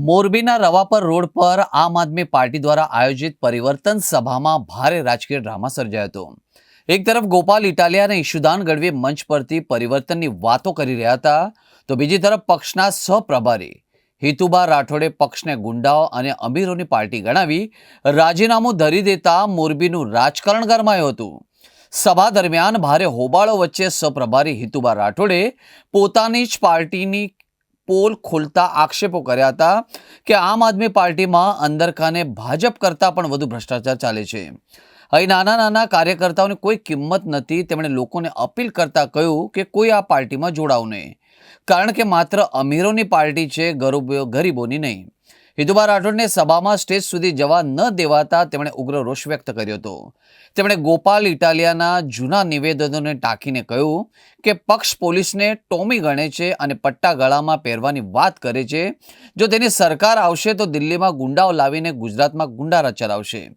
મોરબીના રવાપર રોડ પર આમ આદમી પાર્ટી દ્વારા આયોજિત પરિવર્તન સભામાં ભારે રાજકીય ડ્રામા સર્જાયો હતો. એક તરફ ગોપાલ ઇટાલિયા અને ઈશુદાન ગઢવી મંચ પરથી પરિવર્તનની વાતો કરી રહ્યા હતા, તો બીજી તરફ પક્ષના સહપ્રભારી હિતુબા રાઠોડે પક્ષને ગુંડાઓ અને અમીરોની પાર્ટી ગણાવી રાજીનામું ધરી દેતા મોરબીનું રાજકારણ ગરમાયું હતું. સભા દરમિયાન ભારે હોબાળો વચ્ચે સહપ્રભારી હિતુબા રાઠોડે પોતાની જ પાર્ટીની પોલ ખોલતા આક્ષેપો કર્યા હતા કે આમ આદમી પાર્ટીમાં અંદરખાને ભાજપ કરતાં પણ વધુ ભ્રષ્ટાચાર ચાલે છે. અહીં નાના નાના કાર્યકર્તાઓની કોઈ કિંમત નથી. તેમણે લોકોને અપીલ કરતા કહ્યું કે કોઈ આ પાર્ટીમાં જોડાવું નહીં. કારણ કે માત્ર અમીરોની પાર્ટી છે, ગરીબો, ગરીબોની નહીં. હિતુબા રાઠોડને સભામાં સ્ટેજ સુધી જવા ન દેવાતા તેમણે ઉગ્ર રોષ વ્યક્ત કર્યો હતો. તેમણે ગોપાલ ઇટાલિયાના જૂના નિવેદનોને ટાંકીને કહ્યું કે પક્ષ પોલીસને ટોમી ગણે છે અને પટ્ટા ગળામાં પહેરવાની વાત કરે છે. જો તેની સરકાર આવશે તો દિલ્હીમાં ગુંડાઓ લાવીને ગુજરાતમાં ગુંડારા ચલાવશે.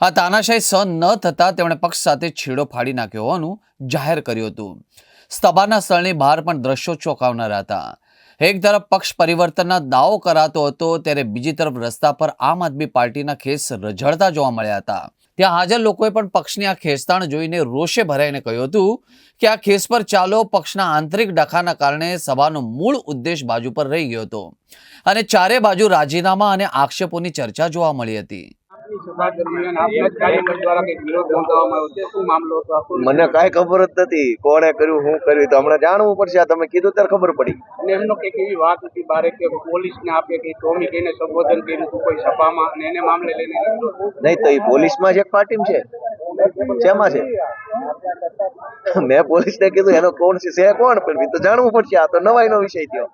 આ તાનાશાહી સહન ન થતાં તેમણે પક્ષ સાથે છેડો ફાડી નાખ્યો હોવાનું જાહેર કર્યું હતું. સભાના સ્થળની બહાર પણ દ્રશ્યો ચોંકાવનારા હતા. એક તરફ પક્ષ પરિવર્તનના દાવો કરાતો હતો, ત્યારે બીજી તરફ રસ્તા પર આમ આદમી પાર્ટીના ખેસ રઝળતા જોવા મળ્યા હતા. ત્યાં હાજર લોકોએ પણ પક્ષની આ ખેંચતાણ જોઈને રોષે ભરાઈને કહ્યું હતું કે આ ખેસ પર ચાલો, પક્ષના આંતરિક ડખાના કારણે સભાનો મૂળ ઉદ્દેશ બાજુ પર રહી ગયો હતો. અને ચારે બાજુ રાજીનામા અને આક્ષેપોની ચર્ચા જોવા મળી હતી. સભા દરમિયાન આપના કાર્યકર દ્વારા કંઈક વિરોધ નોંધાવવામાં આવ્યો છે. શું મામલો હતો આખો મને કાંઈ ખબર જ નથી. કોણે કર્યું શું કર્યું તો હમણાં જાણવું પડશે. આ તમે કીધું ત્યારે ખબર પડી. અને એમનો કંઈક એવી વાત હતી બારે કે પોલીસને આપે કે ટોમી કહીને સંબોધન કર્યું હતું કોઈ સભામાં અને એને મામલે લઈને નહીં તો એ પોલીસમાં જ એક પાર્ટી છે. શેમાં છે? મેં પોલીસને કીધું એનો કોણ છે છે કોણ? પણ તો જાણવું પડશે. આ તો નવાઈનો વિષય થયો.